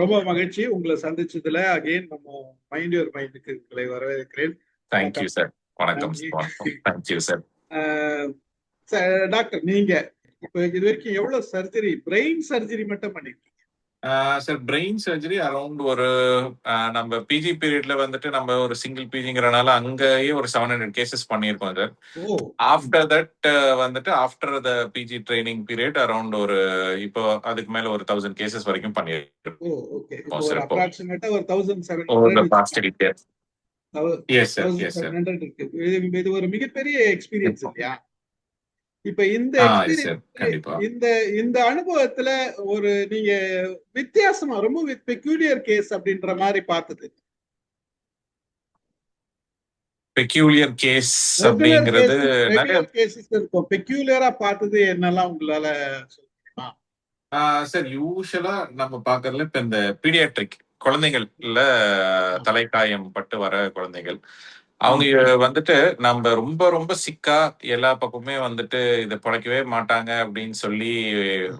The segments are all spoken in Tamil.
ரொம்ப மகிழ்ச்சி. உங்களை சந்திச்சதுல அகைன் நம்ம மைண்ட் யுவர் மைண்டுக்கு உங்களை வரவேற்கிறேன். தேங்க்யூ சார் வணக்கம் தேங்க்யூ சார் டாக்டர் நீங்க இது வரைக்கும் எவ்வளவு சர்ஜரி பிரெயின் சர்ஜரி மட்டும் பண்ணிருக்கீங்க? சார் பிரெயின் சர்ஜரி அரௌண்ட் ஒரு நம்ம பிஜி பீரியட்ல வந்துட்டு நம்ம ஒரு சிங்கிள் பிஜிங்கிறனால அங்கேயே ஒரு செவன் ஹண்ட்ரட் கேசஸ் பண்ணியிருக்கோம் சார். ஆஃப்டர் தட் வந்துட்டு after the PG training period around ஒரு இப்போ அதுக்கு மேல ஒரு தௌசண்ட் கேசஸ் வரைக்கும் பண்ணியிருக்கோம். இது ஒரு மிகப்பெரிய எக்ஸ்பீரியன்ஸ் இல்லையா? இப்ப இந்த இந்த இந்த அனுபவத்துல ஒரு நீங்க வித்தியாசமா ரொம்ப பெக்யூலியர் கேஸ் அப்படின்ற மாதிரி பார்த்தது. பெக்யூலியர் கேஸ் அப்படிங்கிறது நிறைய கேசஸ் இருக்கும். பெக்யூலியரா பார்த்தது என்னெல்லாம் உங்களால? சார் யூஸ்வலா நம்ம பாக்குறதுல இப்ப இந்த பீடியாட்ரிக் குழந்தைகள்ல தலைக்காயம் பட்டு வர குழந்தைகள். அவங்க வந்துட்டு நம்ம ரொம்ப ரொம்ப சிக்கா எல்லா பக்கமுமே வந்துட்டு இதை பிழைக்கவே மாட்டாங்க அப்படின்னு சொல்லி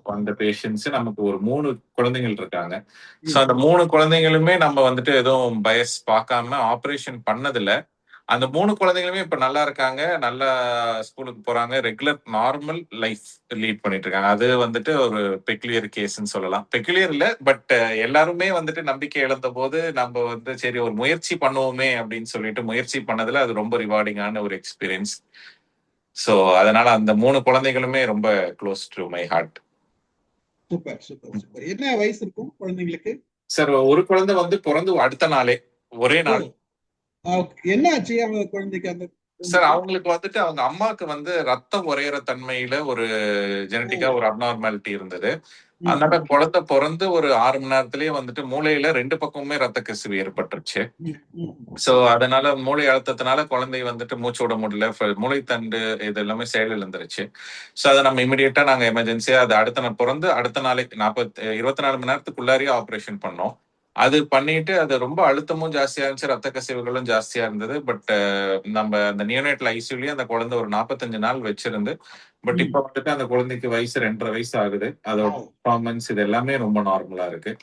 வந்த பேஷன்ஸ் நமக்கு ஒரு மூணு குழந்தைகள் இருக்காங்க. சோ அந்த மூணு குழந்தைங்களுமே நம்ம வந்துட்டு எதுவும் பயஸ் பார்க்காம ஆபரேஷன் பண்ணதில்ல. அந்த மூணு குழந்தைங்களுமே இப்ப நல்லா இருக்காங்க. நல்லா ஸ்கூலுக்கு போறாங்க. ரெகுலர் நார்மல் லைஃப் லீட் பண்ணிட்டு இருக்காங்க அது வந்துட்டு ஒரு பெக்குலியர் கேஸ்ன்னு சொல்லலாம். பெக்குலியர் இல்ல பட் எல்லாருமே வந்துட்டு நம்பிக்கை இழந்த போது நம்ம வந்து சரி ஒரு முயற்சி பண்ணுவோமே அப்படின்னு சொல்லிட்டு முயற்சி பண்ணதுல அது ரொம்ப ரிவார்டிங்கான ஒரு எக்ஸ்பீரியன்ஸ் சோ அதனால அந்த மூணு குழந்தைகளுமே ரொம்ப close to my heart super super super. என்ன வயசு இருக்கும் குழந்தைங்களுக்கு? சார் ஒரு குழந்தை வந்து பிறந்து அடுத்த நாளே ஒரே நாள். என்ன ஆச்சு அவங்க குழந்தைக்கு அந்த சார் அவங்களுக்கு வந்துட்டு அவங்க அம்மாக்கு வந்து ரத்தம் உறையிற தன்மையில ஒரு ஜெனட்டிக்கா ஒரு அப்நார்மாலிட்டி இருந்தது. அதனால குழந்தை பிறந்து ஒரு ஆறு மணி நேரத்திலேயே வந்துட்டு மூளையில ரெண்டு பக்கமுமே ரத்த கசிவு ஏற்பட்டுருச்சு. சோ அதனால மூளை அழுத்தத்தினால குழந்தை வந்துட்டு மூச்சு விட முடியல. ஃப- மூளைத்தண்டு இது எல்லாமே செயலிழந்துருச்சு. சோ அதை நம்ம இமிடியேட்டா நாங்க எமர்ஜென்சியா அது அடுத்த நாள் பிறந்து அடுத்த நாளைக்கு நாற்பத்தி இருபத்தி நாலு மணி நேரத்துக்குள்ளாரியே ஆபரேஷன் பண்ணோம். அது பண்ணிட்டு அது ரொம்ப அழுத்தமும் ஜாஸ்தியா இருந்துச்சு ரத்த கசிவுகளும் ஜாஸ்தியா இருந்தது. பட் நம்ம அந்த நியோனேட்ல ஐசியூலயே அந்த குழந்தை ஒரு நாற்பத்தஞ்சு நாள் வச்சிருந்து பட். இப்ப வந்துட்டு அந்த குழந்தைக்கு வயசு ரெண்டரை வயசு ஆகுது. அதோட. பர்ஃபார்மன்ஸ் இது எல்லாமே ரொம்ப நார்மலா இருக்கு.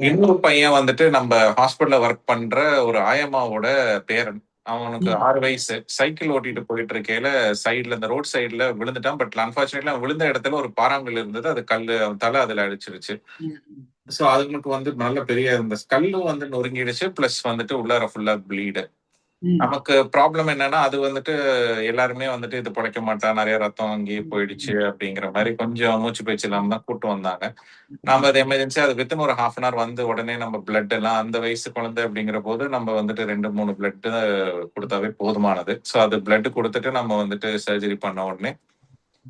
இன்னொரு பையன் வந்துட்டு நம்ம ஹாஸ்பிட்டல்ல ஒர்க் பண்ற ஒரு ஆயம்மாவோட பேரன். அவனுக்கு. ஆறு வயசு சைக்கிள் ஓட்டிட்டு போயிட்டு இருக்கையில சைடுல இந்த ரோட் சைடுல விழுந்துட்டான் பட் அன்பார்ச்சுனேட்லி அவன் விழுந்த இடத்துல ஒரு பாறாங்கல் இருந்தது அது கல்லு அவன் தலை அதுல அடிச்சிருச்சு. சோ அதுங்களுக்கு வந்து நல்ல பெரிய இந்த ஸ்கல்லும் வந்து நொறுங்கிடுச்சு பிளஸ் வந்துட்டு உள்ளார ஃபுல்லா ப்ளீடு. நமக்கு ப்ராப்ளம் என்னன்னா அது வந்துட்டு எல்லாருமே வந்துட்டு இது பிழைக்க மாட்டா நிறைய ரத்தம் அங்கேயே போயிடுச்சு அப்படிங்கிற மாதிரி கொஞ்சம் மூச்சு பேச்சு இல்லாம தான் கூட்டு வந்தாங்க. நாம அது எமர்ஜென்சி அது வித்தின் ஒரு ஹாஃப் அன் ஹவர் வந்து உடனே நம்ம பிளட் எல்லாம் அந்த வயசு குழந்தை அப்படிங்கிற போது நம்ம வந்துட்டு ரெண்டு மூணு பிளட் கொடுத்தாவே போதுமானது. ஸோ அது பிளட் கொடுத்துட்டு நம்ம வந்துட்டு சர்ஜரி பண்ண உடனே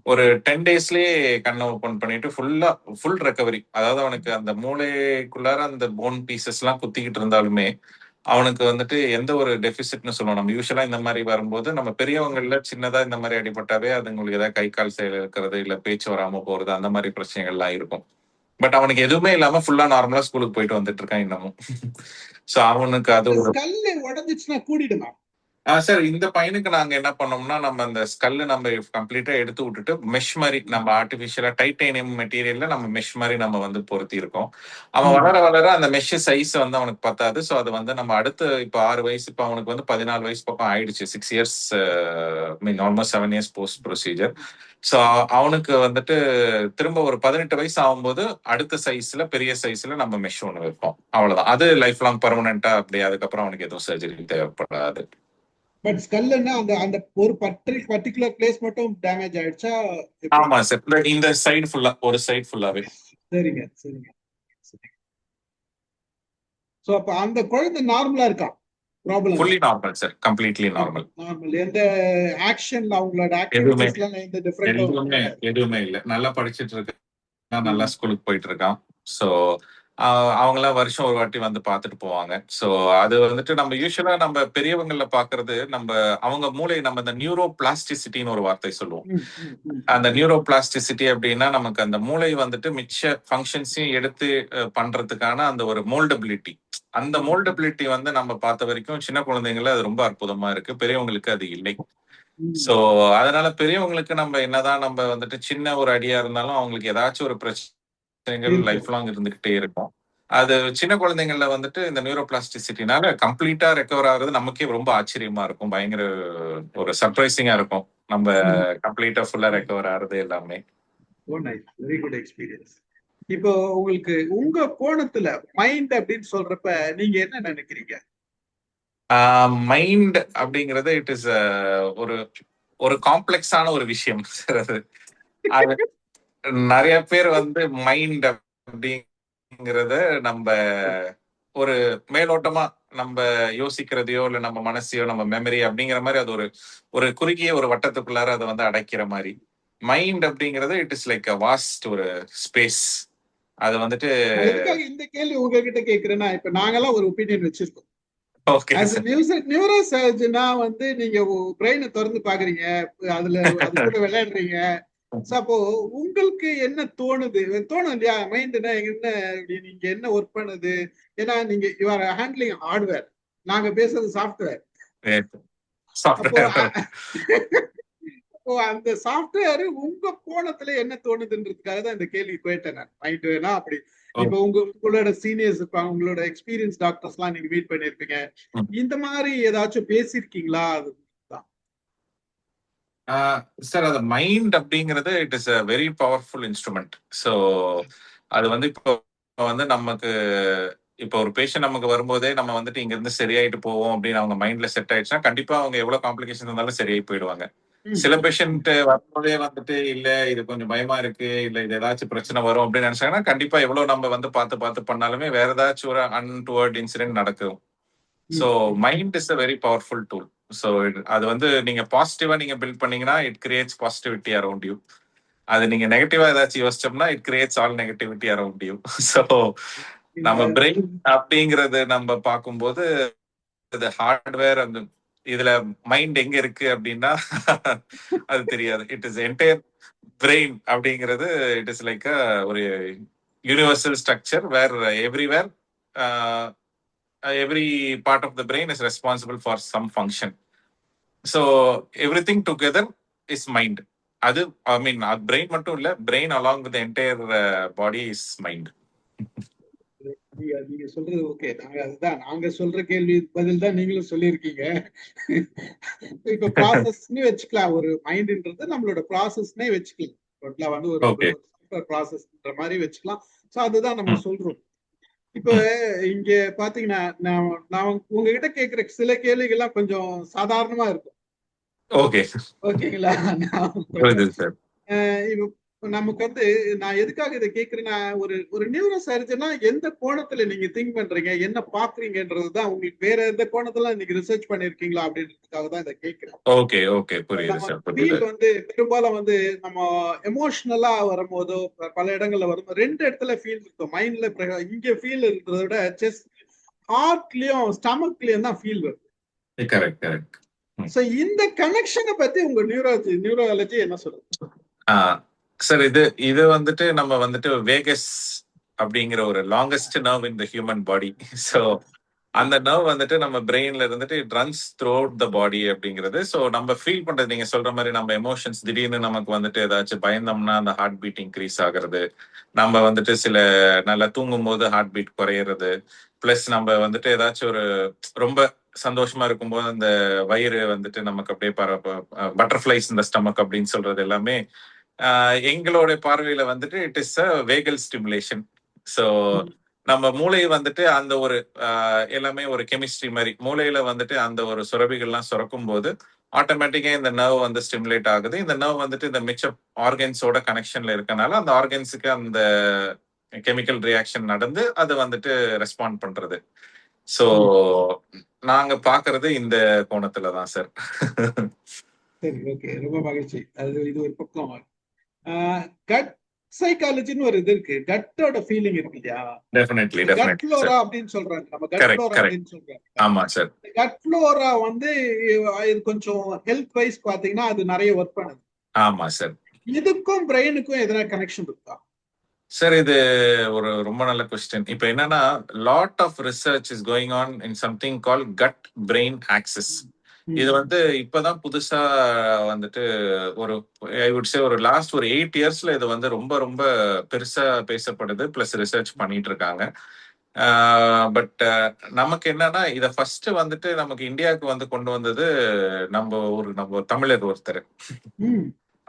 ஒரு டென் டேஸ்லயே கண்ணை ஓப்பன் பண்ணிட்டு ஃபுல்லா ஃபுல் ரெக்கவரி அதாவது அவனுக்கு அந்த மூளைக்குள்ளார அந்த போன் பீசஸ் எல்லாம் குத்திக்கிட்டு இருந்தாலுமே அவனுக்கு வந்துட்டு எந்த ஒரு டெபிசிட்னு சொல்லுவோம் நம்ம யூஸ்வலா இந்த மாதிரி வரும்போது நம்ம பெரியவங்கள்ல சின்னதா இந்த மாதிரி அடிபட்டாவே அதுங்களுக்கு ஏதாவது கை கால் செயல் இருக்கிறது இல்ல பேச்சு வராம போறது அந்த மாதிரி பிரச்சனைகள்லாம் இருக்கும். பட் அவனுக்கு எதுவுமே இல்லாம ஃபுல்லா நார்மலா ஸ்கூலுக்கு போயிட்டு வந்துட்டு இருக்கான் இன்னமும். சோ அவனுக்கு அது ஒரு கல்லு உடைஞ்சிச்சுன்னா கூடிடுமா? சார் இந்த பையனுக்கு நாங்க என்ன பண்ணோம்னா நம்ம அந்த ஸ்கல்ல நம்ம கம்ப்ளீட்டா எடுத்து விட்டுட்டு மெஷ் மாதிரி நம்ம ஆர்டிபிஷியலா டைட்டேனியம் மெட்டீரியல்ல நம்ம மெஷ் மாதிரி நம்ம வந்து பொருத்தி இருக்கோம் அவன். வளர வளர அந்த மெஷ் சைஸ் வந்து அவனுக்கு பத்தாது. ஸோ அது வந்து நம்ம அடுத்து இப்போ ஆறு வயசு இப்போ அவனுக்கு வந்து பதினாலு வயசு பக்கம் ஆயிடுச்சு. Six years mean almost seven years post procedure so அவனுக்கு வந்துட்டு திரும்ப ஒரு பதினெட்டு வயசு ஆகும்போது அடுத்த சைஸ்ல பெரிய சைஸ்ல நம்ம மெஷ் ஒன்று வைப்போம். அவ்வளவுதான். அது லைஃப் லாங் பர்மனண்டா அப்படி அதுக்கப்புறம் அவனுக்கு எதுவும் சர்ஜரி தேவைப்படாது. பட் ஸ்கல்லுன்னா அந்த அந்த ஒரு பர்டி பர்டிகுலர் பிளேஸ் மட்டும் டேமேஜ் ஆயிடுச்சா? ஆமா சார் இந்த சைடு ஃபுல்லா ஒரு சைடு ஃபுல்லாவே சரிங்க சரிங்க சோ அப்ப அந்த குழந்தை நார்மலா இருக்கா? Problem fully normal sir completely normal normal எந்த ஆக்ஷன்ல அவங்களோட எதுவுமே. ஆக்டிவிட்டிஸ்ல எந்த டிஃபரெண்ட் எதுவுமே இல்ல. நல்லா படிச்சிட்டு இருக்கான். நல்லா ஸ்கூலுக்கு போயிட்டு இருக்கான். ஸோ அவங்களாம் வருஷம் ஒரு வாட்டி வந்து பார்த்துட்டு போவாங்க. ஸோ அது வந்துட்டு நம்ம யூஸ்வலா நம்ம பெரியவங்கள பாக்குறது நம்ம அவங்க மூளை நம்ம இந்த நியூரோ பிளாஸ்டிசிட்டின்னு ஒரு வார்த்தை சொல்லுவோம். அந்த நியூரோ பிளாஸ்டிசிட்டி அப்படின்னா நமக்கு அந்த மூளை வந்துட்டு மிச்ச ஃபங்க்ஷன்ஸையும் எடுத்து பண்றதுக்கான அந்த ஒரு மோல்டபிலிட்டி அந்த மோல்டபிலிட்டி வந்து நம்ம பார்த்த வரைக்கும் சின்ன குழந்தைங்கள அது ரொம்ப அற்புதமா இருக்கு. பெரியவங்களுக்கு அது இல்லை. சோ அதனால பெரியவங்களுக்கு நம்ம என்னதான் நம்ம வந்துட்டு சின்ன ஒரு அடியா இருந்தாலும் அவங்களுக்கு ஏதாச்சும் ஒரு பிரச்சனை இருக்கும். லைஃப் லாங் இருந்துகிட்டே இருக்கும். அது சின்ன குழந்தைங்கள்ல வந்துட்டு இந்த நியூரோபிளாஸ்டிசிட்டினால கம்ப்ளீட்டா ரெக்கவர் ஆகுறது நமக்கே ரொம்ப ஆச்சரியமா இருக்கும். பயங்கர ஒரு சர்ப்ரைசிங்கா இருக்கும். நம்ம கம்ப்ளீட்டா ஃபுல்லா ரெக்கவர் ஆகுறது எல்லாமே. வெரி குட் எக்ஸ்பீரியன்ஸ் இப்போ உங்களுக்கு உங்க கோணத்துல மைண்ட் அப்படின்னு சொல்றப்ப நீங்க என்ன நினைக்கிறீங்க? மைண்ட் அப்படிங்கறது இட் இஸ் ஒரு ஒரு காம்ப்ளெக்ஸான ஒரு விஷயம். சார் அது நிறைய பேர் வந்து மைண்ட் அப்படிங்கறத நம்ம ஒரு மேலோட்டமா நம்ம யோசிக்கிறதையோ இல்ல நம்ம மனசையோ நம்ம மெமரி அப்படிங்கிற மாதிரி அது ஒரு ஒரு குறுகிய ஒரு வட்டத்துக்குள்ளார அதை வந்து அடைக்கிற மாதிரி. மைண்ட் அப்படிங்கறது it is like a vast ஒரு ஸ்பேஸ் அது வந்துட்டு இந்த கேள்வி உங்ககிட்ட கேக்குறேன்னா இப்ப நாங்கெல்லாம் ஒரு ஒப்பீனியன் வச்சிருக்கோம். நியூரோ சர்ஜனா வந்து நீங்க பிரெயினை திறந்து பாக்குறீங்க அதுல விளையாடுறீங்க அப்போ உங்களுக்கு என்ன தோணுது? தோணும் இல்லையா? மைண்ட்னா என்ன? நீங்க என்ன ஒர்க் பண்ணுது? ஏன்னா நீங்க யூ ஆர் ஹேண்ட்லிங் ஹார்ட்வேர் நாங்க பேசுறது சாஃப்ட்வேர் அப்போ அந்த சாஃப்ட்வேர் உங்க கோணத்துல என்ன தோணுதுன்றதுக்காக தான் இந்த கேள்வி கேட்டேன் நான். மைண்ட் வேணா அப்படி. இப்ப உங்க உங்களோட சீனியர்ஸ் இருப்பாங்க உங்களோட எக்ஸ்பீரியன்ஸ் டாக்டர்ஸ் எல்லாம் நீங்க மீட் பண்ணிருப்பீங்க. இந்த மாதிரி ஏதாச்சும் பேசிருக்கீங்களா? சார் அது மைண்ட் அப்படிங்கிறது it is a very powerful instrument. So அது வந்து இப்போ வந்து நமக்கு இப்போ ஒரு பேஷண்ட் நமக்கு வரும்போதே நம்ம வந்துட்டு இங்க இருந்து சரியாயிட்டு போவோம் அப்படின்னு அவங்க மைண்ட்ல செட் ஆயிடுச்சுன்னா கண்டிப்பா அவங்க எவ்வளவு காம்ப்ளிகேஷன் இருந்தாலும் சரியாயி போயிடுவாங்க. சில பேஷண்ட் வரும்போதே வந்துட்டு இல்ல இது கொஞ்சம் பயமா இருக்கு. இல்ல இது ஏதாச்சும் பிரச்சனை வரும் அப்படின்னு நினைச்சாங்கன்னா கண்டிப்பா எவ்வளவு நம்ம வந்து பார்த்து பார்த்து பண்ணாலுமே வேற ஏதாச்சும் ஒரு அன்டுவர்ட் இன்சிடென்ட் நடக்கும். So mind is a very powerful tool. So அது வந்து நீங்க பாசிட்டிவா நீங்க பில்ட் பண்ணீங்கன்னா it creates positivity around you அது நீங்க நெகட்டிவா ஏதாச்சும் யோசிச்சோம்னா it creates all negativity around you so நம்ம பிரெயின் அப்படிங்கறது நம்ம பார்க்கும்போது இது ஹார்ட்வேர் அந்த இதுல மைண்ட் எங்க இருக்கு அப்படின்னா அது தெரியாது. இட் இஸ் என்டையர் பிரெயின் அப்படிங்கிறது இட் இஸ் லைக் ஒரு universal structure where everywhere every part of the brain is responsible for some function so everything together is mind அது ஐ மீன் பிரெயின் மட்டும் இல்ல brain along with entire body is mind நீங்க சொல்றது ஓகே நாங்க அதுதான். நாங்க சொல்ற கேள்வி பதில் தான் நீங்களும் சொல்லியிருக்கீங்க. இப்ப ப்ராசஸ்னு வச்சுக்கலாம். ஒரு மைண்ட்ன்றது நம்மளோட ப்ராசஸ்னே வச்சுக்கலாம். டோட்டலா வந்து ஒரு. ப்ராசஸ்ன்ற மாதிரி வச்சுக்கலாம். சோ அதுதான் நம்ம சொல்றோம். இப்ப இங்க பாத்தீங்கன்னா நான் நான் உங்ககிட்ட கேக்குற சில கேள்விகள்லாம் கொஞ்சம் சாதாரணமா இருக்கும். ஓகே. ஓகேங்களா? இப்ப நமக்கு வந்து நான் எதுக்காக இதை கேக்குறேன்னா ஒரு ஒரு நியூரோ சர்ஜனா எந்த கோணத்துல நீங்க திங்க் பண்றீங்க என்ன பாக்குறீங்கன்றதுதான் உங்களுக்கு வேற எந்த கோணத்துல நீங்க ரிசர்ச் பண்ணிருக்கீங்களா அப்படின்றதுக்காக தான் இதை கேக்குறேன் ஓகே ஓகே புரியுது வந்து பெரும்பாலும் வந்து நம்ம எமோஷனலா வரும்போதோ பல இடங்கள்ல வரும்போது ரெண்டு இடத்துல ஃபீல் இருக்கும் மைண்ட்ல இங்க ஃபீல் இருக்கிறத விட செஸ்ட் ஹார்ட்லயும் ஸ்டமக்லயும் தான் ஃபீல் வரும் கரெக்ட் கரெக்ட் சோ இந்த கனெக்ஷனை பத்தி உங்க நியூரோலஜி நியூரோலஜி என்ன சொல்லுது? சார் இது இது வந்துட்டு நம்ம வந்துட்டு வேகஸ் அப்படிங்கிற ஒரு longest nerve in the human body so அந்த நர்வ் வந்துட்டு நம்ம பிரெயின்ல இருந்துட்டு it runs throughout the body அப்படிங்கிறது. ஸோ நம்ம ஃபீல் பண்றது நீங்க சொல்ற மாதிரி நம்ம எமோஷன்ஸ் திடீர்னு நமக்கு வந்துட்டு ஏதாச்சும் பயந்தோம்னா அந்த ஹார்ட் பீட் இன்க்ரீஸ் ஆகுறது. நம்ம வந்துட்டு சில நல்லா தூங்கும் போது ஹார்ட் பீட் குறையிறது. பிளஸ் நம்ம வந்துட்டு ஏதாச்சும் ஒரு ரொம்ப சந்தோஷமா இருக்கும்போது அந்த வயிறு வந்துட்டு நமக்கு அப்படியே பட்டர்ஃபிளைஸ் இந்த ஸ்டமக் அப்படின்னு சொல்றது எல்லாமே எங்களோட பார்வையில வந்துட்டு it is a vagal stimulation so நம்ம மூளை வந்துட்டு அந்த ஒரு எல்லாமே ஒரு கெமிஸ்ட்ரி மாதிரி மூளையில வந்துட்டு அந்த ஒரு சுரபிகள்லாம் சுரக்கும் போது ஆட்டோமேட்டிக்கா இந்த நர்வ் வந்து ஸ்டிமுலேட் ஆகுது. இந்த நர்வ் வந்துட்டு இந்த மிச்ச ஆர்கன்ஸோட கனெக்ஷன்ல இருக்கனால அந்த ஆர்கன்ஸுக்கு அந்த கெமிக்கல் ரியாக்ஷன் நடந்து அது வந்துட்டு ரெஸ்பாண்ட் பண்றது. ஸோ நாங்க பாக்குறது இந்த கோணத்துல தான் சார் சரி ஓகே ரொம்ப மகிழ்ச்சி. அது இது ஒரு பக்கம். கட் சைக்காலஜின்னு ஒரு இது இருக்கு. கட்டோட ஃபீலிங் இருக்கு இல்லையா? டெஃபினெட்லி கட் ஃப்ளோரா அப்படின்னு சொல்றாங்க. நம்ம கட் ஃப்ளோரா. அப்படின்னு சொல்றாங்க. ஆமா சார் கட் ஃப்ளோரா வந்து இது கொஞ்சம் ஹெல்த் வைஸ் பாத்தீங்கன்னா அது நிறைய ஒர்க் பண்ணுது. ஆமா சார் இதுக்கும் பிரெயினுக்கும் எதனா கனெக்ஷன் இருக்கா? சார் இது ஒரு ரொம்ப நல்ல கொஸ்டின் இப்போ என்னன்னா lot of research is going on in something call gut brain access இது வந்து இப்பதான் புதுசா வந்துட்டு ஒரு ஐ வுட் சே ஒரு லாஸ்ட் ஒரு எயிட் இயர்ஸ்ல இது வந்து ரொம்ப ரொம்ப பெருசா பேசப்படுது பிளஸ் ரிசர்ச் பண்ணிட்டு இருக்காங்க பட் நமக்கு என்னன்னா இத ஃபர்ஸ்ட் வந்துட்டு நமக்கு இந்தியாவுக்கு வந்து கொண்டு வந்தது நம்ம ஒரு நம்ம தமிழர் ஒருத்தர்.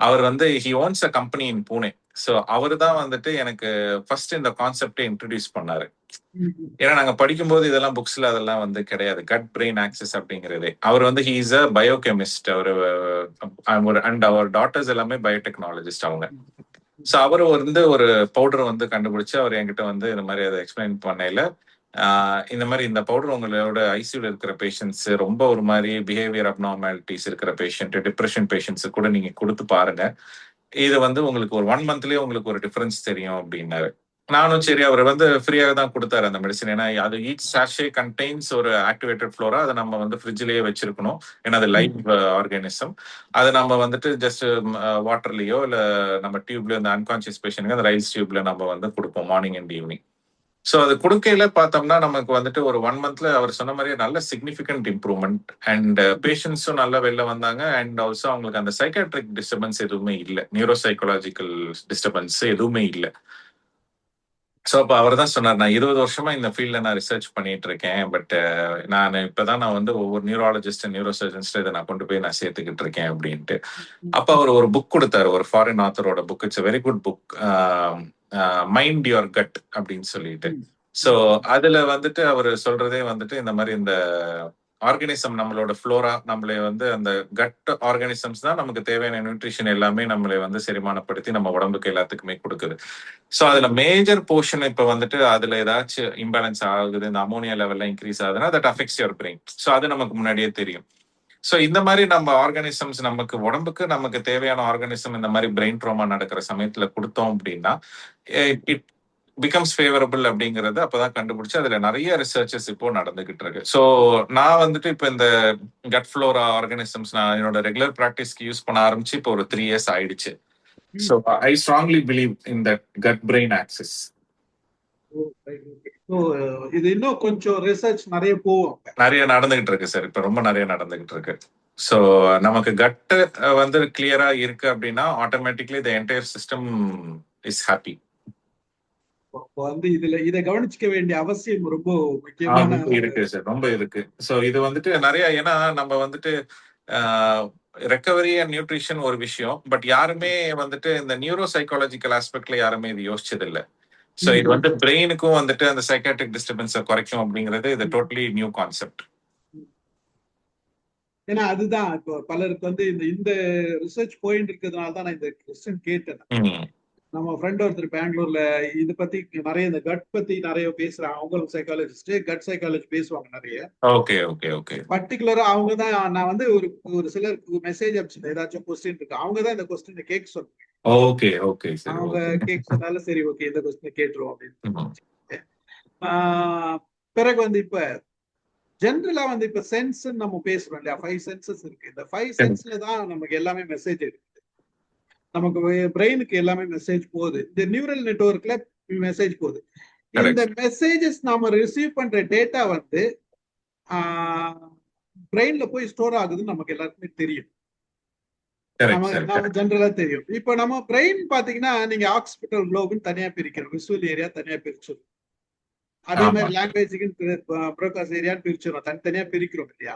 அவர் வந்து he owns a company in Pune so அவர் தான் வந்துட்டு எனக்கு ஃபர்ஸ்ட் இந்த கான்செப்டை இன்ட்ரடியூஸ் பண்ணாரு. ஏன்னா நாங்க படிக்கும்போது இதெல்லாம் புக்ஸ்ல அதெல்லாம் வந்து கிடையாது. கட் பிரெயின் ஆக்சஸ் அப்படிங்கிறதே. அவர் வந்து ஹீ இஸ் அ பயோகெமிஸ்ட் அவர் அண்ட் அவர் டாட்டர்ஸ் எல்லாமே பயோடெக்னாலஜிஸ்ட் அவங்க. ஸோ அவர் வந்து ஒரு பவுடர் வந்து கண்டுபிடிச்சு அவர் என்கிட்ட வந்து இந்த மாதிரி அதை எக்ஸ்பிளைன் பண்ணையில இந்த மாதிரி இந்த பவுடர் உங்களோட ஐசியூல இருக்கிற பேஷண்ட்ஸ் ரொம்ப ஒரு மாதிரி பிஹேவியர் அப்நார்மாலிட்டிஸ் இருக்கிற பேஷண்ட் டிப்ரெஷன் பேஷண்ட்ஸ் கூட நீங்க கொடுத்து பாருங்க. இது வந்து உங்களுக்கு ஒரு ஒன் மந்த்லயே உங்களுக்கு ஒரு டிஃபரன்ஸ் தெரியும் அப்படின்னாரு. நானும் சரி அவர் வந்து ஃப்ரீயாக தான் கொடுத்தாரு அந்த மெடிசன் ஏன்னா அது ஈச் சாஷே கண்டெய்ன்ஸ் ஒரு ஆக்டிவேட்டட் ஃப்ளோரா அதை நம்ம வந்து ஃப்ரிட்ஜ்லயே வச்சிருக்கணும். ஏன்னா அது லைவ் ஆர்கானிசம் அதை நம்ம வந்துட்டு ஜஸ்ட் வாட்டர்லயோ இல்ல நம்ம டியூப்ல இந்த அன்கான்சியஸ் பேஷனுக்கு அந்த ரைஸ் டியூப்ல நம்ம வந்து கொடுப்போம் மார்னிங் அண்ட் ஈவினிங் ஸோ அது கொடுக்கையில பார்த்தோம்னா நமக்கு வந்துட்டு ஒரு ஒன் மந்த்ல அவர் சொன்ன மாதிரியே நல்ல சிக்னிஃபிகண்ட் இம்ப்ரூவ்மெண்ட் அண்ட் பேஷண்ட்ஸும் நல்லா வெளில வந்தாங்க. அண்ட் ஆல்சோ அவங்களுக்கு அந்த சைக்காட்ரிக் டிஸ்டர்பன்ஸ் எதுவுமே இல்லை. நியூரோ சைக்கலாஜிக்கல் டிஸ்டர்பன்ஸ் எதுவுமே இல்லை. ஸோ அப்போ அவர் தான் சொன்னார் நான் இருபது வருஷமா இந்த ஃபீல்ட்ல நான் ரிசர்ச் பண்ணிட்டு இருக்கேன் பட் நான் இப்பதான் நான் வந்து ஒவ்வொரு நியூராலஜிஸ்ட் நியூரோ சர்ஜன்ஸ்ட் இதை நான் கொண்டு போய் நான் சேர்த்துக்கிட்டு இருக்கேன் அப்படின்ட்டு. அப்ப அவர் ஒரு புக் கொடுத்தாரு ஒரு foreign ஆத்தரோட book it's very good book mind your gut அப்படின்னு சொல்லிட்டு. ஸோ அதுல வந்துட்டு அவர் சொல்றதே வந்துட்டு இந்த மாதிரி இந்த ஆர்கானிசம் நம்மளோட ஃப்ளோரா நம்மளை வந்து அந்த கட் ஆர்கானிசம்ஸ் தான் நமக்கு தேவையான நியூட்ரிஷன் எல்லாமே நம்மளை வந்து செரிமானப்படுத்தி நம்ம உடம்புக்கு எல்லாத்துக்குமே கொடுக்குது. ஸோ அதுல மேஜர் போர்ஷன் இப்போ வந்துட்டு அதுல ஏதாச்சும் இம்பேலன்ஸ் ஆகுது இந்த அமோனியா லெவல்ல இன்க்ரீஸ் ஆகுதுன்னா that affects your brain so அது நமக்கு முன்னாடியே தெரியும். ஸோ இந்த மாதிரி நம்ம ஆர்கானிசம்ஸ் நமக்கு உடம்புக்கு நமக்கு தேவையான ஆர்கானிசம் இந்த மாதிரி பிரெயின் ட்ரோமா நடக்கிற சமயத்துல கொடுத்தோம் அப்படின்னா eh, இட் பிகம்ஸ் ஃபேவரபிள் அப்படிங்கறது அப்பதான் கண்டுபிடிச்சு அதுல நிறைய ரிசர்ச்சஸ் இப்போ நடந்துகிட்டு இருக்கு. ஸோ நான் வந்துட்டு இப்போ இந்த கட் ஃப்ளோரா ஆர்கானிசம்ஸ் நான் என்னோட ரெகுலர் ப்ராக்டிஸ்க்கு யூஸ் பண்ண ஆரம்பிச்சு இப்போ ஒரு த்ரீ இயர்ஸ் ஆயிடுச்சு. So I strongly believe in the gut brain access இது இன்னும் கொஞ்சம் ரிசர்ச் நிறைய போகும் நிறைய நடந்துகிட்டு இருக்கு சார் இப்ப ரொம்ப நிறைய நடந்துகிட்டு இருக்கு. ஸோ நமக்கு கட்டு வந்து கிளியரா இருக்கு அப்படின்னா automatically the entire system is happy வந்து இதுல இதை கவனிச்சுக்க வேண்டிய அவசியம் ரொம்ப முக்கியமான இருக்கு சார். ரொம்ப இருக்கு. ஸோ இது வந்துட்டு நிறைய ஏன்னா நம்ம வந்துட்டு ரெக்கவரி அண்ட் நியூட்ரிஷன் ஒரு விஷயம். பட் யாருமே வந்துட்டு இந்த நியூரோ சைக்காலஜிக்கல் ஆஸ்பெக்ட்ல யாருமே இது யோசிச்சது இல்ல ஸோ இது வந்து பிரெயினுக்கும் வந்துட்டு அந்த சைக்காட்ரிக் டிஸ்டர்பன்ஸை குறைக்கும் அப்படிங்கிறது இது டோட்டலி நியூ கான்செப்ட் ஏன்னா அதுதான். இப்போ பலருக்கு வந்து இந்த இந்த ரிசர்ச் போயிட்டு இருக்கிறதுனால தான் நான் இந்த கொஸ்டின் கேட்டேன். நம்ம ஃப்ரெண்ட் ஒருத்தர் பெங்களூர்ல இது பத்தி நிறைய இந்த கட் பத்தி நிறைய பேசுறாங்க அவங்களும் சைக்காலஜிஸ்ட் கட் சைக்காலஜி பேசுவாங்க நிறைய. ஓகே ஓகே ஓகே பர்டிகுலரா அவங்க தான் நான் வந்து ஒரு ஒரு சிலருக்கு மெசேஜ் அனுப்பிச்சு ஏதாச்சும் கொஸ்டின் இருக்கு. அவங்க தான் இந்த கொஸ்டின் கேட்க சொன்னாங்க. ஓகே ஓகே அவங்க கேட்க சொன்னால சரி ஓகே இந்த கொஸ்டின் கேட்டுருவோம் அப்படின்னு பிறகு வந்து இப்ப ஜென்ரலா வந்து இப்ப சென்ஸ் நம்ம பேசுறோம் இல்லையா? ஃபைவ் சென்சஸ் இருக்கு. இந்த ஃபைவ் சென்ஸ்ல தான் நமக்கு எல்லாமே மெசேஜ் இருக்கு. நமக்கு பிரெயினுக்கு எல்லாமே மெசேஜ் போகுது. இந்த நியூரல் நெட்ஒர்க்ல மெசேஜ் போகுது. இந்த மெசேஜஸ் நாம ரிசீவ் பண்ற டேட்டா வந்து பிரெயின்ல போய் ஸ்டோர் ஆகுதுன்னு நமக்கு எல்லாருக்குமே தெரியும். நம்ம ஜென்ரலா தெரியும். இப்ப நம்ம பிரெயின் பாத்தீங்கன்னா நீங்க ஆக்சிபிட்டல் குளோப்னு தனியா பிரிக்கிறோம். விசுவல் ஏரியா தனியா பிரிச்சிடும் அதே மாதிரி லாங்குவேஜுக்கு ப்ரோகாஸ் ஏரியான்னு பிரிச்சிடும் தனித்தனியா பிரிக்கிறோம் இல்லையா?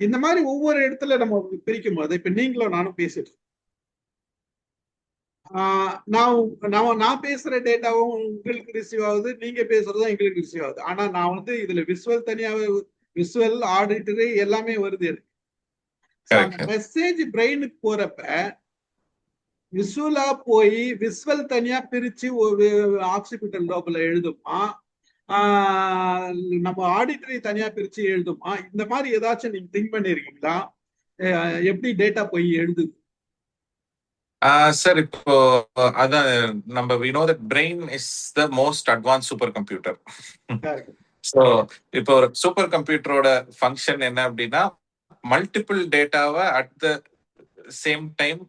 இந்த மாதிரி ஒவ்வொரு இடத்துல நம்ம பிரிக்கும் போது இப்ப நீங்களும் நானும் பேசிட்டு நான் நான் நான் பேசுற டேட்டாவும் உங்களுக்கு ரிசீவ் ஆகுது நீங்க பேசுறதும் எங்களுக்கு ரிசீவ் ஆகுது. ஆனா நான் வந்து இதுல விசுவல் தனியாவே விசுவல் ஆடிட்டரு எல்லாமே வருது எனக்கு. மெசேஜ் பிரெயினுக்கு போறப்ப விசுவலா போய் விசுவல் தனியா பிரிச்சு ஒரு ஆக்சிபிட்டல் லோபல எழுதுமா நம்ம ஆடிட்டரி தனியா பிரிச்சு எழுதுமா இந்த மாதிரி ஏதாச்சும் நீங்க திங்க் பண்ணிருக்கீங்களா? எப்படி டேட்டா போய் எழுதுது? சார் இப்போ அதான் நம்ம we know that brain is the most advance super computer so இப்போ ஒரு சூப்பர் கம்ப்யூட்டரோட ஃபங்க்ஷன் என்ன அப்படின்னா மல்டிபிள் டேட்டாவை at the same time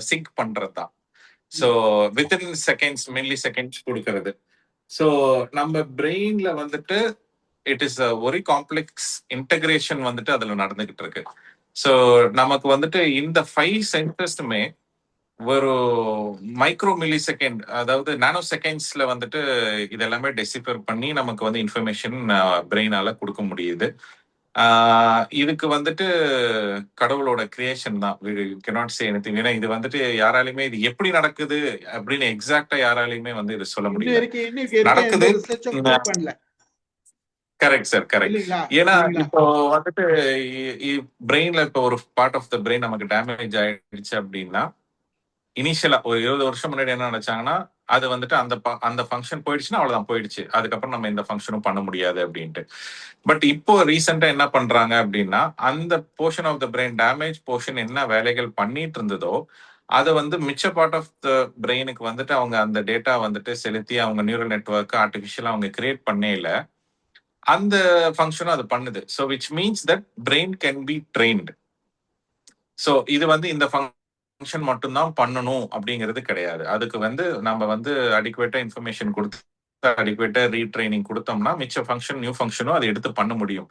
sync பண்றது தான் so within seconds milliseconds கொடுக்கறது. ஸோ நம்ம பிரெயின்ல வந்துட்டு இட் இஸ் ஒரு காம்ப்ளெக்ஸ் இன்டகிரேஷன் வந்துட்டு அதுல நடந்துகிட்டு இருக்கு. ஸோ நமக்கு வந்துட்டு இந்த ஃபைவ் சென்டர்ஸுமே ஒரு மைக்ரோ மில்லி செகண்ட் அதாவது நானோ செகண்ட்ஸ்ல வந்துட்டு இதெல்லாமே டெசிஃபர் பண்ணி நமக்கு வந்து இன்ஃபர்மேஷன் பிரெயினால கொடுக்க முடியுது. இதுக்கு வந்துட்டு கடவுளோட கிரியேஷன் தான். கெனாட் சே எனிதிங் ஏன்னா இது வந்துட்டு யாராலையுமே இது எப்படி நடக்குது அப்படின்னு எக்ஸாக்டா யாராலையுமே வந்து இது சொல்ல வரைக்கும் நடக்குது. கரெக்ட் சார் கரெக்ட் ஏன்னா? இப்போ வந்துட்டு பிரெயின்ல இப்போ ஒரு பார்ட் ஆஃப் த பிரெயின் நமக்கு டேமேஜ் ஆயிடுச்சு அப்படின்னா இனிஷியலா ஒரு இருபது வருஷம் முன்னாடி என்ன நினைச்சாங்கன்னா அது வந்துட்டு அந்த ப- அந்த ஃபங்க்ஷன் போயிடுச்சுன்னா அவ்வளவுதான் போயிடுச்சு. அதுக்கப்புறம் நம்ம எந்த ஃபங்க்ஷனும் பண்ண முடியாது அப்படின்ட்டு. பட் இப்போ ரீசெண்டா என்ன பண்றாங்க அப்படின்னா அந்த portion of the brain damage portion என்ன வேலைகள் பண்ணிட்டு இருந்ததோ அதை வந்து மிச்ச பார்ட் ஆஃப் த பிரெயினுக்கு வந்துட்டு அவங்க அந்த டேட்டா வந்துட்டு செலுத்தி அவங்க நியூரல் நெட்ஒர்க் ஆர்டிஃபிஷியலா அவங்க கிரியேட் பண்ணேல அந்த ஃபங்க்ஷனும் அது பண்ணுது. So which means that brain can be trained so இது வந்து இந்த ஃபங்க்ஷன் மட்டும்தான் பண்ணணும் அப்படிங்கிறது கிடையாது. அதுக்கு வந்து நம்ம வந்து அடிக்குவேட்டா இன்ஃபர்மேஷன் கொடுத்து அடிக்குவேட்டா ரீட்ரைனிங் கொடுத்தோம்னா மிச்ச ஃபங்க்ஷன் நியூ ஃபங்க்ஷனும் அதை எடுத்து பண்ண முடியும்.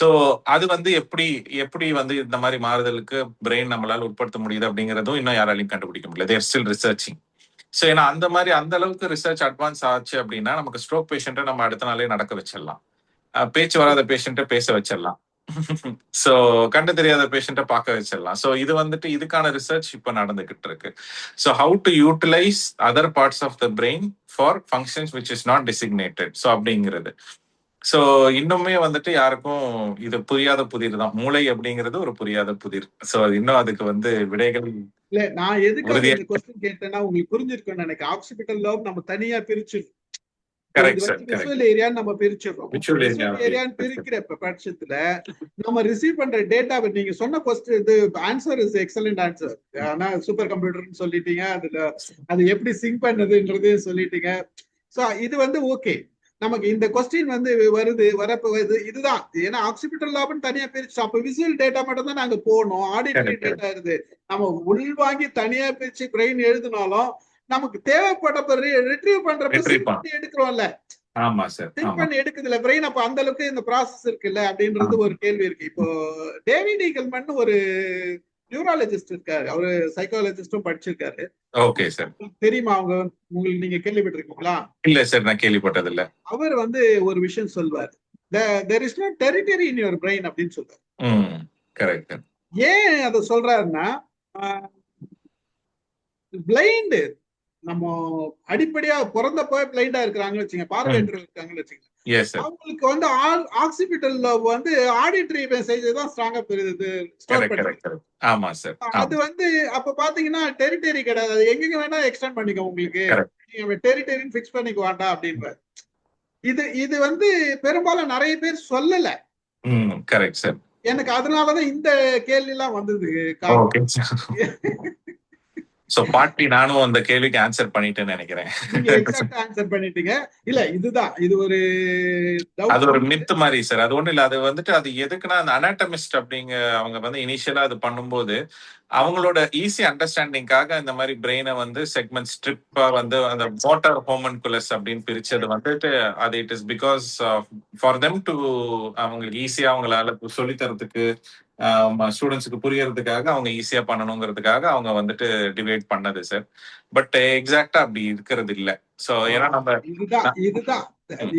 ஸோ அது வந்து எப்படி எப்படி வந்து இந்த மாதிரி மாறுதலுக்கு பிரெயின் நம்மளால உட்படுத்த முடியுது அப்படிங்கிறதும் இன்னும் யாராலையும் கண்டுபிடிக்க முடியல. தேர் ஸ்டில் ரிசர்ச்சிங் ஸோ ஏன்னா அந்த மாதிரி அந்த அளவுக்கு ரிசர்ச் அட்வான்ஸ் ஆச்சு அப்படின்னா நமக்கு ஸ்ட்ரோக் பேஷண்ட்டை நம்ம அடுத்த நாளே நடக்க வச்சிடலாம். அஹ் பேச்சு வராத பேஷண்ட்டை பேச வச்சிடலாம். ஸோ கண்டு தெரியாத பேஷண்ட்டை பார்க்க வச்சிடலாம். ஸோ இது வந்துட்டு இதுக்கான ரிசர்ச் இப்போ நடந்துகிட்டு இருக்கு. So how to utilise other parts of the brain for functions which is not designated so அப்படிங்கிறது. ஸோ இன்னுமே வந்துட்டு யாருக்கும் இது புரியாத புதிர் தான். மூளை அப்படிங்கிறது ஒரு புரியாத புதிர். ஸோ இன்னும் அதுக்கு வந்து விடைகள் இல்ல நான் எதுக்கு கொஸ்டின் கேட்டேன்னா உங்களுக்கு புரிஞ்சிருக்கும்னு நினைக்கிறேன். ஆக்சிபிட்டல் லோப் நம்ம தனியா பிரிச்சு நம்ம பிரிச்சிடறோம். ஏரியான்னு பிரிக்கிறப்ப பட்சத்துல நம்ம ரிசீவ் பண்ற டேட்டா நீங்க சொன்ன கொஸ்டின் இது ஆன்சர் இஸ் எக்ஸலண்ட் ஆன்சர் ஆனா சூப்பர் கம்ப்யூட்டர்னு சொல்லிட்டீங்க அதுல அது எப்படி சிங்க் பண்ணுதுன்றது சொல்லிட்டீங்க. சோ இது வந்து ஓகே நமக்கு இந்த கொஸ்டின் வந்து வருது வரப்ப வருது இதுதான். ஏன்னா ஆக்சிபிட்டல் லாப்னு தனியா பிரிச்சு அப்ப விசுவல் டேட்டா மட்டும் தான் நாங்க போகணும் ஆடிட்டரி. டேட்டா இருக்கு. நம்ம உள்வாங்கி தனியா பிரிச்சு பிரெயின் எழுதினாலும் நமக்கு தேவைப்பட்ட ரிட்ரீவ் பண்றப்ப எடுக்கிறோம்ல. ஆமா சார் திங்க் பண்ணி எடுக்குதுல பிரெயின் அப்ப அந்த அளவுக்கு இந்த ப்ராசஸ் இருக்குல்ல அப்படின்றது ஒரு கேள்வி இருக்கு. இப்போ டேவிட் ஈகல்மன் ஒரு நியூராலஜிஸ்ட் இருக்காரு. அவரு சைக்காலஜிஸ்டும் படிச்சிருக்காரு. ஓகே சார் தெரியுமா அவங்க? உங்களுக்கு நீங்க கேள்விப்பட்டிருக்கீங்களா? இல்ல சார் நான் கேள்விப்பட்டது இல்ல அவர் வந்து ஒரு விஷயம் சொல்வார். There is no territory in your brain அப்படின்னு சொல்றாரு கரெக்ட் ஏன் அதை சொல்றாருன்னா பிளைண்டு நம்ம அடிப்படையா பிறந்தப்போ பிளைண்டா இருக்கிறாங்கன்னு வச்சுங்க பார்வையற்ற இருக்காங்கன்னு வச்சுங்க. அவங்களுக்கு வந்து ஆக்சிபிட்டல்ல வந்து ஆடிட்டரி மெசேஜ் தான் ஸ்ட்ராங்கா பெறுது ஆமா சார் அது வந்து அப்ப பாத்தீங்கன்னா டெரிட்டரி கிடையாது. எங்கெங்க வேணா எக்ஸ்டெண்ட் பண்ணிக்கோ உங்களுக்கு. நீங்க டெரிட்டரின்னு ஃபிக்ஸ் பண்ணிக்க வேண்டாம் அப்படின்னு இது இது வந்து பெரும்பாலும் நிறைய பேர் சொல்லல. கரெக்ட் சார் எனக்கு அதனாலதான் இந்த கேள்வி எல்லாம் வந்தது சோ பாட்டி நானும் அந்த கேள்விக்கு ஆன்சர் பண்ணிட்டேன்னு நினைக்கிறேன். ஆன்சர் பண்ணிட்டீங்க. இல்ல இதுதான். இது ஒரு. அது ஒரு மித்து மாதிரி சார் அது ஒண்ணும் இல்ல. அது வந்துட்டு அது எதுக்குன்னா அந்த அனாட்டமிஸ்ட் அப்படிங்க அவங்க வந்து இனிஷியலா அது பண்ணும்போது அவங்களோட ஈஸி அண்டர்ஸ்டாண்டிங்காக இந்த மாதிரி பிரெயினை வந்து செக்மெண்ட் ஸ்ட்ரிப்பா வந்து அந்த மோட்டார் ஹோமன்குலஸ் அப்படின்னு பிரிச்சது வந்துட்டு அது it is because for them to அவங்களுக்கு ஈஸியா அவங்களால சொல்லி தரதுக்கு ஸ்டூடெண்ட்ஸுக்கு புரியறதுக்காக அவங்க ஈஸியா பண்ணணுங்கிறதுக்காக அவங்க வந்துட்டு டிவைட் பண்ணது சார் பட் எக்ஸாக்டா அப்படி இருக்கிறது இல்ல சோ ஏன்னா நம்ம இதுதான் இதுதான்.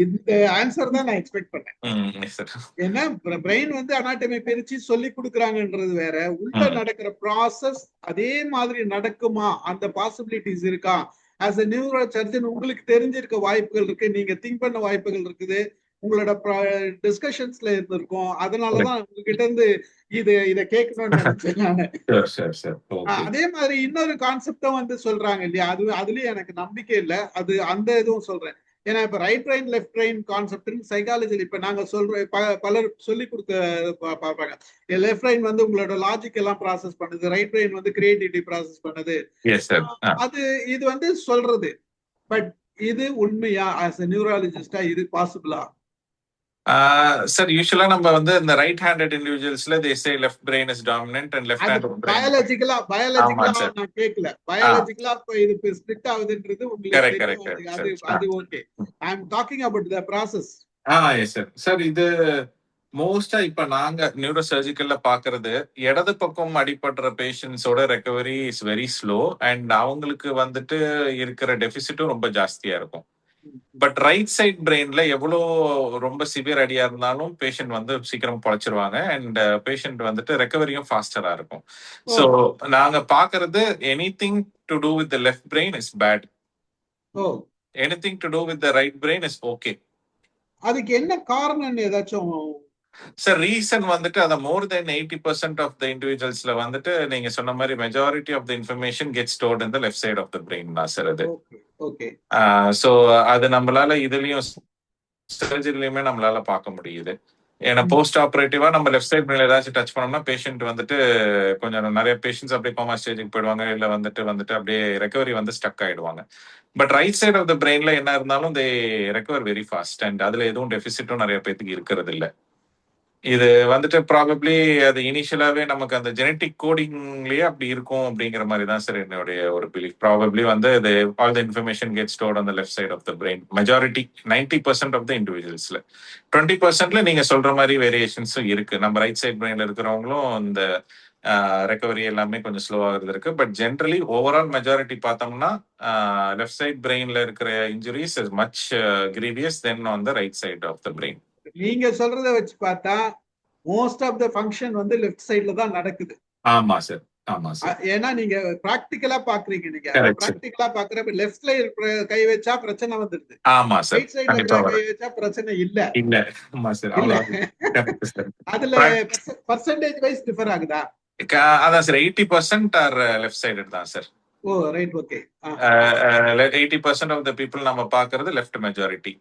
இந்த ஆன்சர் தான் நான் எக்ஸ்பெக்ட் பண்ணேன். சார் ஏன்னா பிரெயின் வந்து அனாட்டமி பிரிச்சு சொல்லி கொடுக்குறாங்கன்றது வேற. உள்ள. நடக்கிற ப்ராசஸ் அதே மாதிரி நடக்குமா? அந்த பாசிபிலிட்டிஸ் இருக்கா? ஆஸ் a நியூரோ சர்ஜன் உங்களுக்கு தெரிஞ்சிருக்க வாய்ப்புகள் இருக்கு. நீங்க திங்க் பண்ண வாய்ப்புகள் இருக்குது. உங்களோட டிஸ்கஷன்ஸ்ல இருந்திருக்கும். அதனாலதான் உங்ககிட்ட இருந்து இது இத கேட்கணும்னு நினைச்சேன் அதே மாதிரி இன்னொரு கான்செப்டும் வந்து சொல்றாங்க இல்லையா? அது அதுலயும் எனக்கு நம்பிக்கை இல்ல. அது அந்த இதுவும் சொல்றேன். ஏன்னா இப்ப right brain left brain concept சைக்காலஜில இப்ப நாங்க சொல்ற பலர் சொல்லி கொடுக்க பார்ப்பாங்க. லெஃப்ட் பிரெயின் வந்து உங்களோட லாஜிக் எல்லாம் ப்ராசஸ் பண்ணுது. ரைட் பிரெயின் வந்து கிரியேட்டிவிட்டி ப்ராசஸ் பண்ணுது. அது இது வந்து சொல்றது. பட் இது உண்மையா? ஆஸ் a நியூராலஜிஸ்டா இது பாசிபிளா சார் யூஸ்வலா நம்ம வந்து இந்த right handed இண்டிவிஜுவல்ஸ்ல they say left brain is dominant and left hand பயாலஜிக்கலா பயாலஜிக்கலா. நான் கேட்கல பயாலஜிக்கலா இது ஸ்பிளிட் ஆகுதுன்றது உங்களுக்கு தெரியும். correct, அது அது okay I am talking about the process ah yes sir. Sir இது மோஸ்ட்டா இப்ப நாங்க நியூரோ சர்ஜிக்கல்ல பார்க்கறது, இடது பக்கம் அடிபடுற பேஷண்ட்ஸோட recovery is very slow and அவங்களுக்கு வந்துட்டு இருக்கிற டெஃபிசிட்டும் ரொம்ப ஜாஸ்தியா இருக்கும். பட் ரைட் சைட் பிரெயின்ல எவ்வளோ ரொம்ப சிவியர் அடியா இருந்தாலும் பேஷண்ட் வந்து சீக்கிரம் பொழைச்சிருவாங்க அண்ட் பேஷண்ட் வந்துட்டு ரெக்கவரியும் ஃபாஸ்டரா இருக்கும். ஸோ நாங்க பார்க்கறது anything to do with left brain is bad. Oh! Anything to do with right brain is okay. அதுக்கு என்ன காரணம்னு ஏதாச்சும் சார் ரீசன் வந்துட்டு அத மோர் தென் 80% ஆஃப் த இண்டிவிஜுவல்ஸ்ல வந்துட்டு நீங்க சொன்ன மாரி majority of the information gets stored in the left side of the brain தான் சார் அது. சோ அது நம்மளால இதுலயும் சர்ஜரிலயுமே நம்மளால பார்க்க முடியுது. ஏன்னா. போஸ்ட் ஆப்பரேட்டிவா நம்ம லெஃப்ட் சைட் பிரெயின்ல ஏதாச்சும் டச் பண்ணோம்னா பேஷண்ட் வந்துட்டு கொஞ்சம் நெறைய பேஷண்ட்ஸ் அப்படியே கோமா ஸ்டேஜ்க்கு போயிடுவாங்க. இல்ல வந்துட்டு வந்துட்டு அப்படியே ரெக்கவரி வந்து ஸ்டக் ஆயிடுவாங்க. But right side of the பிரெயின்ல என்ன இருந்தாலும் they recover very fast and அதுல எதுவும் டெஃபிசிட்டும் நெறைய பேத்துக்கு இருக்கிறது இல்ல. இது வந்துட்டு ப்ராபப்ளி அது இனிஷியலாவே நமக்கு அந்த ஜெனட்டிக் கோடிங்லயே அப்படி இருக்கும் அப்படிங்கிற மாதிரி தான் சார் என்னுடைய ஒரு பிலீஃப். ப்ராபப்ளி வந்து இது all the information get stored on the left side of the brain. Majority 90% of the இண்டிவிஜுவல்ஸ்ல. Twenty பர்சன்ட்ல நீங்க சொல்ற வேரியேஷன்ஸும் இருக்கு. நம்ம ரைட் சைட் பிரெயின்ல இருக்கிறவங்களும் இந்த ரெக்கவரி எல்லாமே கொஞ்சம் ஸ்லோவாகிறது இருக்கு. பட் ஜென்ரலி ஓவரால் மெஜாரிட்டி பார்த்தோம்னா, லெஃப்ட் சைட் பிரெயின்ல இருக்கிற injuries is much grievous then on the right side of the brain. நீங்க சொல்றத வச்சு பார்த்தா, மோஸ்ட் ஆஃப் த ஃபங்ஷன் வந்து லெஃப்ட் சைட்ல தான் நடக்குது. ஆமா சார். ஆமா சார். ஏன்னா நீங்க பிராக்டிகலா பார்க்குறீங்க நீங்க. பிராக்டிகலா பார்க்குறப்ப லெஃப்ட்ல கை வச்சா பிரச்சனை வந்துருது. ஆமா சார். ரைட் சைட்ல கை. வச்சா பிரச்சனை இல்ல. இல்ல. ஆமா சார். அதுல பெர்சன்டேஜ் வைஸ் டிஃபர் ஆகுதா? அதான் சார் 80% ஆர் லெஃப்ட் சைடட் தான் sir. Oh! Right okay. Ah 80% of the people நம்ம பார்க்கறது left majority.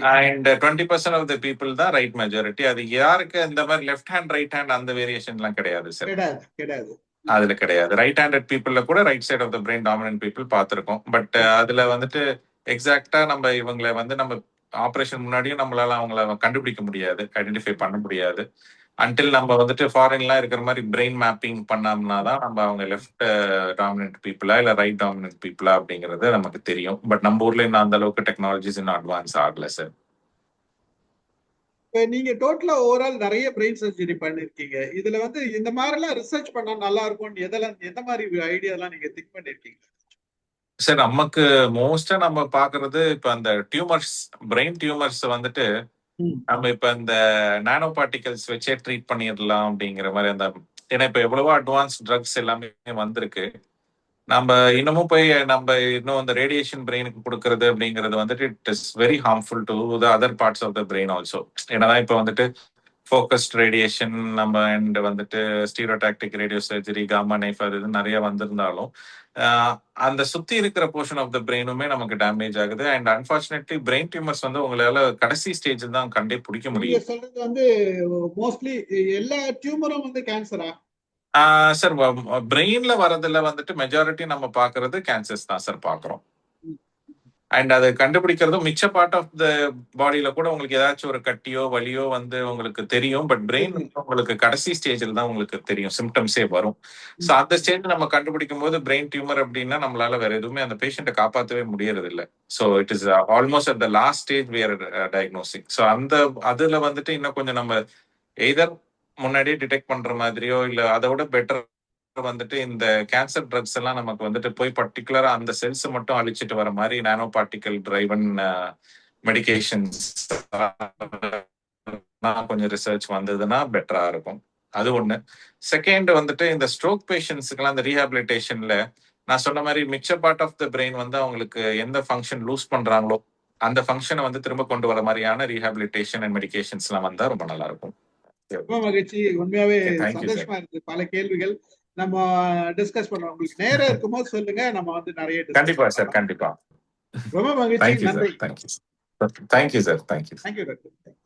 And 20% of the people தான் ரைட் மெஜாரிட்டி. அது யாருக்கு இந்த மாரி லெஃப்ட் ஹேண்ட், ரைட் ஹேண்ட் அந்த வேரியேஷன்லாம் கிடையாது சார். கிடையாது. அதுல கிடையாது. ரைட் ஹேண்டட் பீப்பிள்ல கூட right side of the brain dominant people பார்த்திருக்கோம். பட். அதுல வந்துட்டு எக்ஸாக்ட்டா நம்ம இவங்கள வந்து நம்ம ஆப்பரேஷன் முன்னாடியும் நம்மளால அவங்கள கண்டுபிடிக்க முடியாது. ஐடென்டிஃபை பண்ண முடியாது. அன்டில் நம்ம வந்துட்டு ஃபாரின்லாம் இருக்கிற மாரி பிரெயின் மேப்பிங் பண்ணோம்னா தான் நம்ம அவங்க லெஃப்ட் டாமினன்ட் பீப்பிளா இல்ல ரைட் டாமினன்ட் பீப்பிளா அப்படிங்கிறது நமக்கு தெரியும். பட் நம்ம ஊர்ல இன்னும் அந்த அளவுக்கு டெக்னாலஜிஸ் இன்னும் அட்வான்ஸ் ஆகல சார். நீங்க டோட்டலா ஓவரால் நெறைய பிரெயின் சர்ஜரி பண்ணியிருக்கீங்க. இதுல வந்து இந்த மாரிலாம் ரிசர்ச் பண்ணா நல்லா இருக்கும்னு எதெல்லாம் எந்த மாரி ஐடியாலாம் நீங்க திங்க் பண்ணியிருக்கீங்க? சார் நமக்கு மோஸ்ட்டா நம்ம பார்க்கறது இப்ப அந்த டியூமர்ஸ் பிரெயின் டியூமர்ஸ் வந்துட்டு. நம்ம இப்ப இந்த நானோ பார்ட்டிகல்ஸ் வச்சே ட்ரீட் பண்ணிடலாம் அப்படிங்கிற மாதிரி அந்த ஏன்னா இப்ப எவ்வளவோ அட்வான்ஸ் ட்ரக்ஸ் எல்லாமே வந்திருக்கு. நம்ம இன்னமும் போய் நம்ம இன்னும் அந்த ரேடியேஷன் பிரெயினுக்கு குடுக்கறது அப்படிங்கிறது வந்துட்டு it is very harmful to the other parts of the brain also. என்னதான் இப்ப வந்துட்டு ஃபோகஸ்ட் ரேடியேஷன் நம்ம அண்ட் வந்துட்டு stereotactic radio surgery, gamma knife அது இதுன்னு நெறைய வந்திருந்தாலும், அந்த சுத்தி இருக்கிற போர்ஷன் ஆஃப் த பிரெயினுமே நமக்கு டேமேஜ் ஆகுது. அண்ட் அன்பார்ச்சுனேட்லி பிரெயின் டியூமர்ஸ் வந்து உங்களால கடைசி ஸ்டேஜ்ல தான் கண்டே புடிக்க முடியும். சொல்றது வந்து மோஸ்ட்லி எல்லா டியூமரும் வந்து கேன்சரா? சார் பிரெயின்ல வரதுல வந்துட்டு மெஜாரிட்டி நம்ம பார்க்கறது கேன்சர்ஸ் தான் சார் பார்க்குறோம். அண்ட் அதை கண்டுபிடிக்கிறதும் மிச்ச பார்ட் ஆஃப் த பாடியில கூட உங்களுக்கு ஏதாச்சும் ஒரு கட்டியோ, வலியோ வந்து உங்களுக்கு தெரியும். பட் பிரெயின் உங்களுக்கு கடைசி ஸ்டேஜில் தான் உங்களுக்கு தெரியும். சிம்டம்ஸே வரும். ஸோ அந்த ஸ்டேஜ் நம்ம கண்டுபிடிக்கும்போது பிரெயின் டியூமர் அப்படின்னா நம்மளால வேற எதுவுமே அந்த பேஷண்ட்டை காப்பாற்றவே முடியறது முடியறதில்ல. So it is almost at the last stage where diagnosing. So அந்த அதுல வந்துட்டு இன்னும் கொஞ்சம் நம்ம எய்தர் முன்னாடியே டிடெக்ட் பண்ற மாதிரியோ, இல்ல அதை விட பெட்டர் வந்துட்டு இந்த கேன்சர் ட்ரக்ஸ் எல்லாம் நமக்கு வந்துட்டு போய் பர்ட்டிகுலரா அந்த செல்ஸ மட்டும் அழிச்சிட்டு வர மாரி நானோ பார்ட்டிகிள் டிரைவன் மெடிகேஷன்ஸ் கொஞ்சம் ரிசர்ச் வந்ததுன்னா பெட்டரா இருக்கும். அது ஒண்ணு. செகண்ட் வந்துட்டு இந்த ஸ்ட்ரோக் பேஷண்ட்ஸ்க்குலாம் அந்த ரீஹாபிலிட்டேஷன்ல நான் சொன்ன மாரி மிச்ச பார்ட் ஆஃப் த பிரெயின் வந்து அவங்களுக்கு எந்த ஃபங்ஷன் லூஸ் பண்றாங்களோ, அந்த ஃபங்ஷன வந்து திரும்ப கொண்டு வர மாரியான ரீஹாபிலிட்டேஷன் அண்ட் மெடிகேஷன்ஸ்லாம் வந்தா ரொம்ப நல்லா இருக்கும். ரொம்ப மகிழ்ச்சி. உண்மையாவே. சந்தோஷமா இருக்கு. பல கேள்விகள் நம்ம டிஸ்கஸ் பண்ணோம். உங்களுக்கு நேரம் இருக்கும்போது சொல்லுங்க. நம்ம வந்து நெறைய கண்டிப்பா சார். கண்டிப்பா. ரொம்ப மகிழ்ச்சி. நன்றி. Sir. Thank you. Thank you sir. Thank